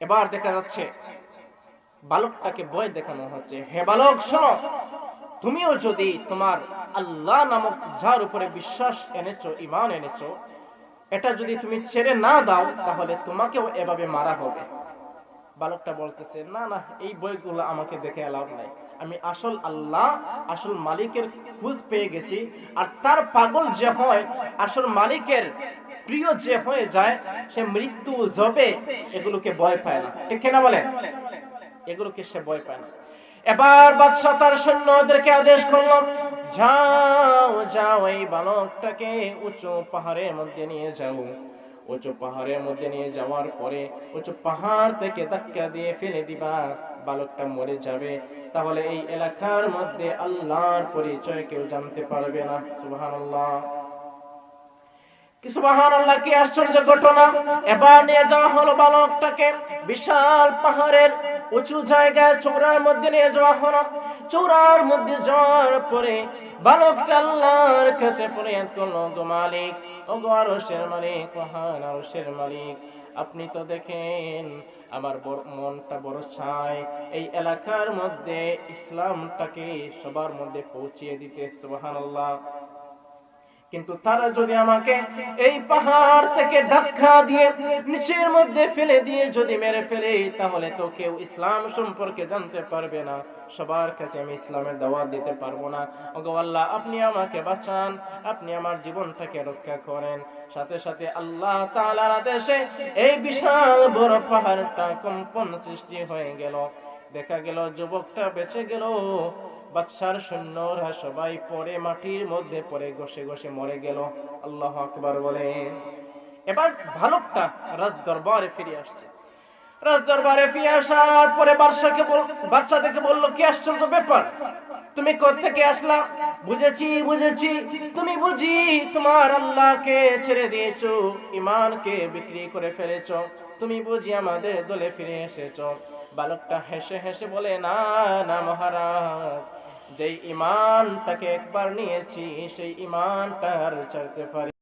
এবার দেখা যাচ্ছে, বালকটাকে ভয় দেখানো হচ্ছে। হে বালক, শোনো, তুমিও যদি তোমার আল্লাহ নামক যার উপরে বিশ্বাস এনেছো ইমান এনেছো, এটা যদি তুমি ছেড়ে না দাও, তাহলে তোমাকেও এভাবে মারা হবে। বালকটা বলতেছে, না না, এই বইগুলো আমাকে দেখে এলাও নাই। আমি আসল আল্লাহ, আসল মালিকের খুঁজ পেয়ে গেছি। আর তার পাগল যে হয়, আসল মালিকের প্রিয় যে হয়ে যায়, সে মৃত্যু জবে এগুলোকে ভয় পায় না। ঠিক না বলে এগুলোকে সে ভয় পায় না। এবার বাদশাহ তার সৈন্যদেরকে আদেশ করল, যাও যাও, এই বালকটাকে উঁচু পাহাড়ের মধ্যে নিয়ে যাও। উঁচু পাহাড়ের মধ্যে নিয়ে যাওয়ার পরে উঁচু পাহাড় থেকে ধাক্কা দিয়ে ফেলে দিবা, বালকটা মরে যাবে। তাহলে এই এলাকার মধ্যে আল্লাহর পরিচয় কেউ জানতে পারবে না বাহান আল্লাহ কি আশ্চর্য ঘটনা। এবার নিয়ে যাওয়া হলো বালকটাকে, বিশাল পাহাড়ের উঁচু জায়গায় চৌরার মধ্যে নিয়ে যাওয়া হলো। চৌরার মধ্যে যাওয়ার পরে বালকটা আল্লাহর কাছে ফরিয়াদ করল গো মালিক ও গো আরশের মালিক, মহান আরশের মালিক, আপনি তো দেখেন আমার মনটা বড় চায় এই এলাকার মধ্যে ইসলামটাকে সবার মধ্যে পৌঁছিয়ে দিতে, সুবহানাল্লাহ। কিন্তু তারা যদি আমাকে এই পাহাড় থেকে ধাক্কা দিয়ে নিচের মধ্যে ফেলে দিয়ে যদি মেরে ফেলে, তাহলে তো কেউ ইসলাম সম্পর্কে জানতে পারবে না। সবার কাছে আমি ইসলামের দাওয়াত দিতে পারব না। ওগো আল্লাহ, আপনি আমাকে বাঁচান, আপনি আমার জীবনটাকে রক্ষা করেন। সাথে সাথে আল্লাহ তাআলার আদেশে এই বিশাল বড় পাহাড়টা কম্পন সৃষ্টি হয়ে গেল। দেখা গেল, যুবকটা বেঁচে গেল। বাদশার সৈন্যরা সবাই পড়ে মাটির মধ্যে পড়ে ঘষে ঘষে মরে গেল। আল্লাহ আকবার বলে। এবার ভালুকটা রাজ দরবারে ফিরে আসছে। রাজ দরবারে ফিরে আসার পরে বাদশাকে বাদশা কি আশ্চর্য ব্যাপার? তুমি আসলা? বুঝেছি বুঝেছি। তুমি বুঝি তোমার আল্লাহকে ছেড়ে দিয়েছ ইমানকে বিক্রি করে ফেলেছো। তুমি বুঝি আমাদের দলে ফিরে এসেছ। বালকটা হেসে হেসে বলে, না না মহারাজ। যেই ইমানটাকে একবার নিয়েছি সেই ইমানটা আর ছাড়তে পারি